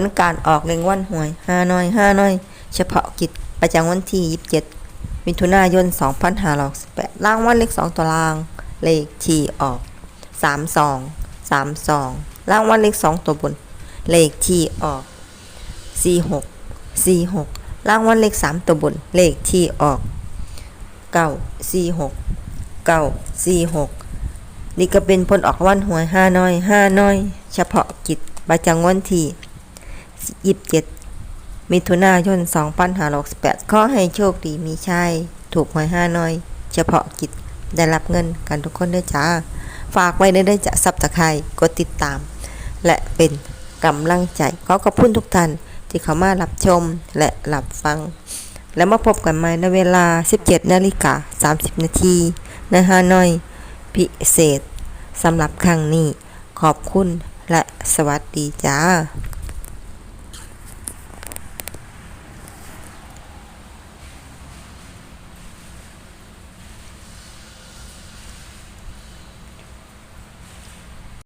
ลการออกเงินวันหวยห้าน้อยห้าน้อย เฉพาะกิจประจำวันที่ 27 มิถุนายน 2568รางวัลเลข2ตัวราง เลขที่ออก 32 32รางวัลเลข2ตัวบน เลขที่ออก 46 46รางวัลเลข3ตัวบน เลขที่ออก 9 46 9 46นี่ก็เป็นผลออกวันหวยห้าน้อยห้าน้อย เฉพาะกิจประจำวันที่ 27 มิถุนายน 2568ขอให้โชคดีมีชัยถูกหวยห้าน้อย เฉพาะกิจได้รับเงินกันทุกคนด้วยจ้า ฝากไว้ได้จะซับสไครกดติดตาม และเป็นกำลังใจขอขอบคุณทุกท่านที่เข้ามารับชมและรับฟัง แล้วมาพบกันใหม่ในเวลา 17 นาฬิกา 30 นาทีในฮานอย พิเศษสำหรับครั้งนี้ขอบคุณและสวัสดีจ้า